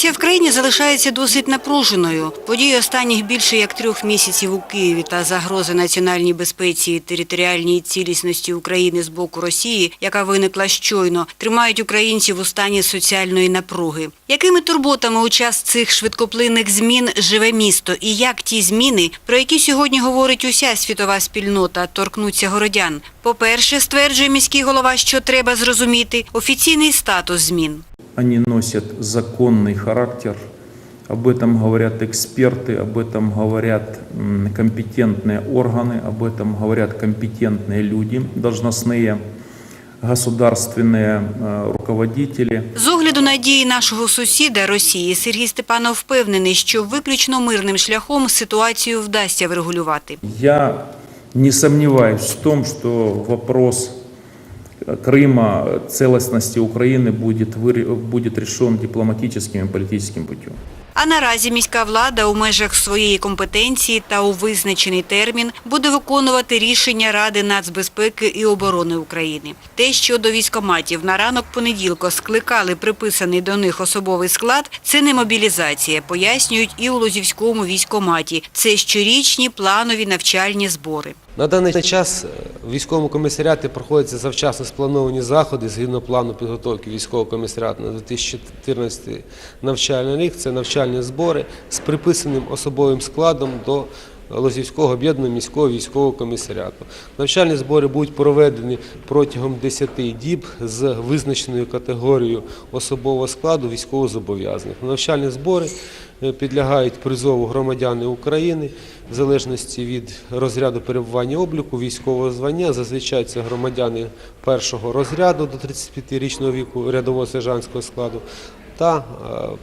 Ситуація в країні залишається досить напруженою. Події останніх більше як трьох місяців у Києві та загрози національній безпеці і територіальній цілісності України з боку Росії, яка виникла щойно, тримають українців у стані соціальної напруги. Якими турботами у час цих швидкоплинних змін живе місто і як ті зміни, про які сьогодні говорить уся світова спільнота, торкнуться городян? По-перше, стверджує міський голова, що треба зрозуміти офіційний статус змін Они носят законный характер. Об этом говорят эксперты, об этом говорят м, компетентные органы, об этом говорят компетентные люди, должностные государственные э, руководители. З огляду на дії нашого сусіда Росії Сергій Степанов впевнений, що виключно мирним шляхом ситуацію вдасться врегулювати. Я не сомневаюсь в том, что вопрос Крыма, целостности Украины будет, выре- будет решен дипломатическим и политическим путем. А наразі міська влада у межах своєї компетенції та у визначений термін буде виконувати рішення Ради нацбезпеки і оборони України. Те, що до військоматів на ранок понеділка скликали приписаний до них особовий склад, це не мобілізація, пояснюють і у Лозівському військоматі. Це щорічні планові навчальні збори. На даний час е, в військовому комісаріаті проходяться завчасно сплановані заходи згідно плану підготовки військового комісаріату на 2014 навчальний рік. Це навчальні збори з приписаним особовим складом до Лозівського об'єднаного міського військового комісаріату. Навчальні збори будуть проведені протягом 10 діб з визначеною категорією особового складу військовозобов'язаних. Навчальні збори е, підлягають призову громадяни України в залежності від розряду перебування обліку військового звання. Зазвичай це громадяни першого розряду до 35-річного віку рядового сержантського складу та е,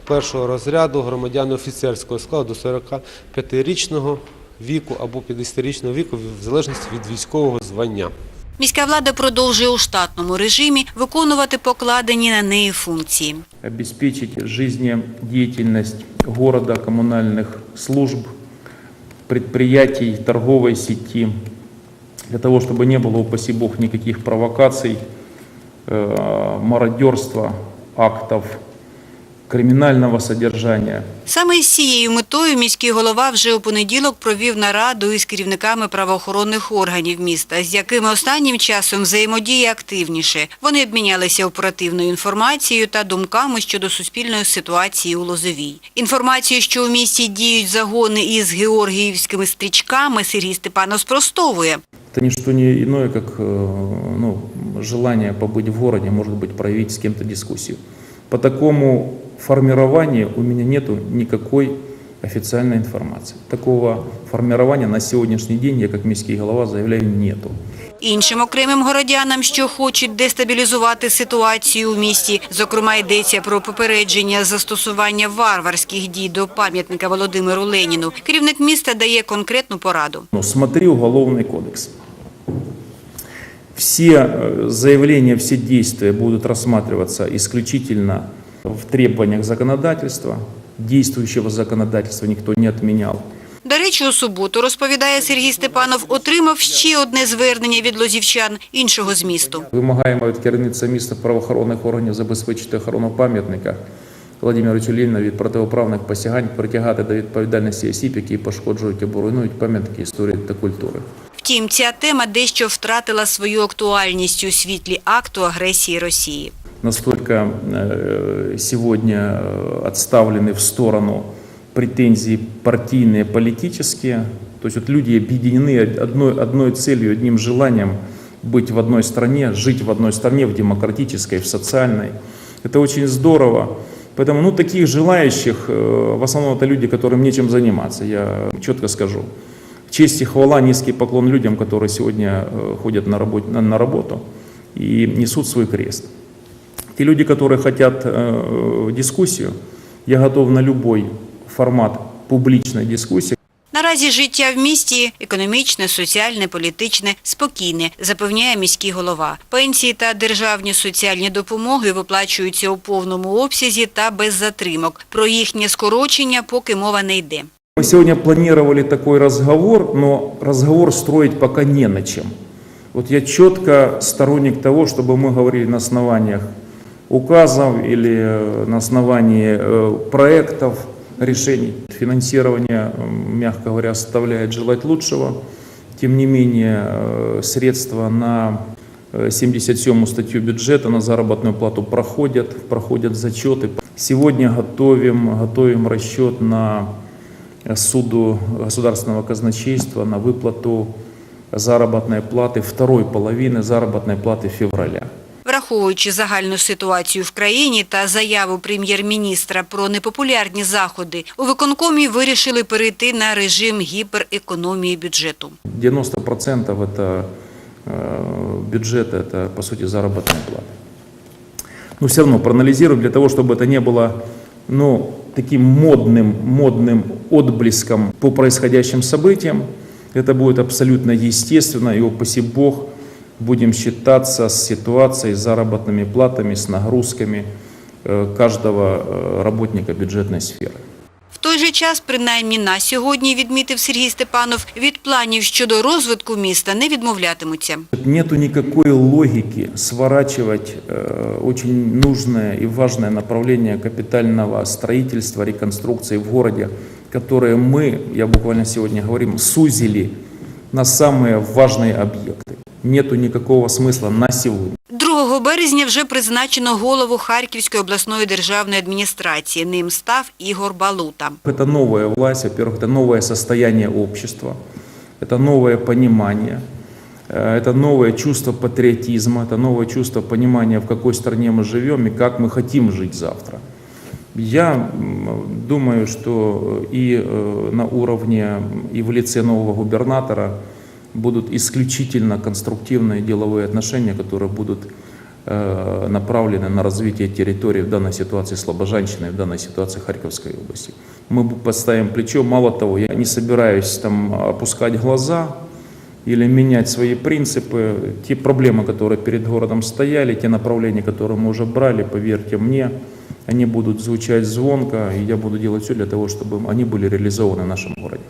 першого розряду громадяни офіцерського складу до 45-річного віку або 50-річного віку в залежності від військового звання. Міська влада продовжує у штатному режимі виконувати покладені на неї функції. обеспечить жизнедеятельность города, коммунальных служб, предприятий, торговой сети, для того, чтобы не было, упаси бог, никаких провокаций, э, мародерства, актов криминального содержания. Саме з цією метою міський голова вже у понеділок провів нараду із керівниками правоохоронних органів міста, з якими останнім часом взаємодіє активніше. Вони обмінялися оперативною інформацією та думками щодо суспільної ситуації у Лозовій. Інформацію, що у місті діють загони із георгіївськими стрічками, Сергій Степанов спростовує. Это не что не иное, как э, ну, желание побыть в городе, может быть, проявить с кем-то дискуссию. По такому формированию у меня нет никакой официальной информации. Такого формирования на сегодняшний день я как міський голова заявляю нету. Іншим окремим городянам, що хочуть дестабілізувати ситуацію у місті, зокрема йдеться про попередження застосування варварських дій до пам'ятника Володимиру Леніну. Керівник міста дає конкретну пораду. Ну, смотри Уголовный кодекс. Все э, заявления, все действия будут рассматриваться исключительно в требованиях законодательства. Действующего законодательства никто не отменял. До речі, у суботу, розповідає Сергій Степанов, отримав ще одне звернення від лозівчан іншого змісту. Вимагаємо від керівництва міста правоохоронних органів забезпечити охорону пам'ятника Владимиру Тюліну від противоправних посягань, притягати до відповідальності осіб, які пошкоджують або руйнують пам'ятки історії та культури. Втім, ця тема дещо втратила свою актуальність у світлі акту агресії Росії. настолько э, сегодня э, отставлены в сторону претензии партийные, политические. То есть вот люди объединены одной, одной целью, одним желанием быть в одной стране, жить в одной стране, в демократической, в социальной. Это очень здорово. Поэтому ну, таких желающих, э, в основном это люди, которым нечем заниматься, я четко скажу. Честь и хвала, низкий поклон людям, которые сегодня э, ходят на, работ- на- на работу и несут свой крест. Те люди, которые хотят э, дискуссию, я готов на любой формат публичной дискуссии. Наразі життя в місті економічне, соціальне, політичне, спокійне, запевняє міський голова. Пенсії та державні соціальні допомоги виплачуються у повному обсязі та без затримок. Про їхнє скорочення поки мова не йде. Мы сегодня планировали такой разговор, но разговор строить пока не на чем. Вот я четко сторонник того, чтобы мы говорили на основаниях указов или э, на основании э, проектов решений. Финансирование, мягко говоря, оставляет желать лучшего. Тем не менее, э, средства на э, 77 статью бюджета на заработную плату проходят, проходят зачеты. Сегодня готовим, готовим расчет на суду государственного казначейства на выплату заработной платы второй половины заработной платы февраля. Враховуючи загальну ситуацію в країні та заяву прем'єр-міністра про непопулярні заходи, у виконкомі вирішили перейти на режим гіперекономії бюджету. 90% это э, бюджета, это по сути заработная плата. Но все равно проанализируем для того, чтобы это не было ну, таким модным, модным отблеском по происходящим событиям. Это будет абсолютно естественно, и, упаси Бог, будем считаться с ситуацией, с заработными платами, с нагрузками э, каждого э, работника бюджетной сферы. В той же час, принаймні на сьогодні, відмітив Сергій Степанов, від планів щодо розвитку міста не відмовлятимуться. Нету никакой логики сворачивать э, очень нужное и важное направление капитального строительства, реконструкции в городе, которое мы, я буквально сегодня говорим, сузили на самые важные объекты. Нету никакого смысла на сегодня. 2 березня вже призначено голову Харківської обласної державної адміністрації. Ним став Ігор Балута. Это новая власть, во-первых, это новое состояние общества, это новое понимание, э, это новое чувство патриотизма, это новое чувство понимания, в какой стране мы живем и как мы хотим жить завтра. Я м, думаю, что и э, на уровне, и в лице нового губернатора Будут исключительно конструктивные деловые отношения, которые будут э, направлены на развитие территории в данной ситуации Слобожанщины, в данной ситуации Харьковской области. Мы подставим плечо. Мало того, я не собираюсь там опускать глаза или менять свои принципы. Те проблемы, которые перед городом стояли, те направления, которые мы уже брали, поверьте мне, они будут звучать звонко, и я буду делать все для того, чтобы они были реализованы в нашем городе.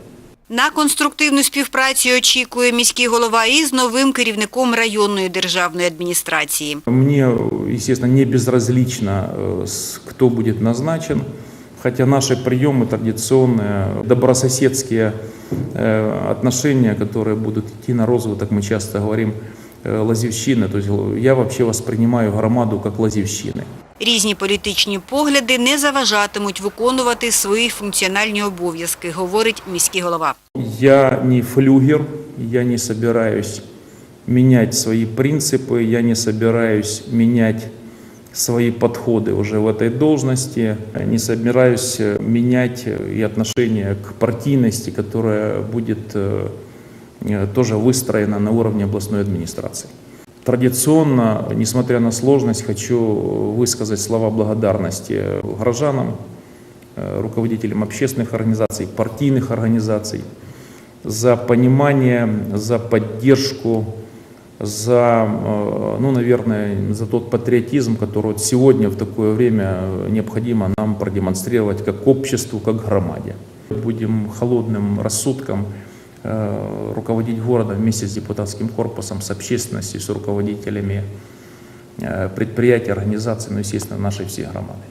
На конструктивну співпрацю очікує міський голова із новим керівником районної державної адміністрації. Мне, естественно, не безразлично, э, с- кто будет назначен, хотя наши приемы традиционные, добрососедские э, отношения, которые будут идти на розвиток, мы часто говорим, э, лазівщины. То есть э, я вообще воспринимаю громаду как лазівщины. Різні політичні погляди не заважатимуть виконувати свої функціональні обов'язки, говорить міський голова. Я не флюгер, я не собираюсь менять свои принципы, я не собираюсь менять свои подходы уже в этой должности, не собираюсь э, менять э, и отношение к партийности, которая будет э, э, тоже выстроена на уровне областной администрации. Традиционно, несмотря на сложность, хочу высказать слова благодарности горожанам, э, руководителям общественных организаций, партийных организаций за понимание, за поддержку, за, э, ну, наверное, за тот патриотизм, который вот сегодня в такое время необходимо нам продемонстрировать как обществу, как громаде. Будем холодным рассудком э, руководить городом вместе с депутатским корпусом, с общественностью, с руководителями э, предприятий, организаций, ну, естественно, нашей всей громады.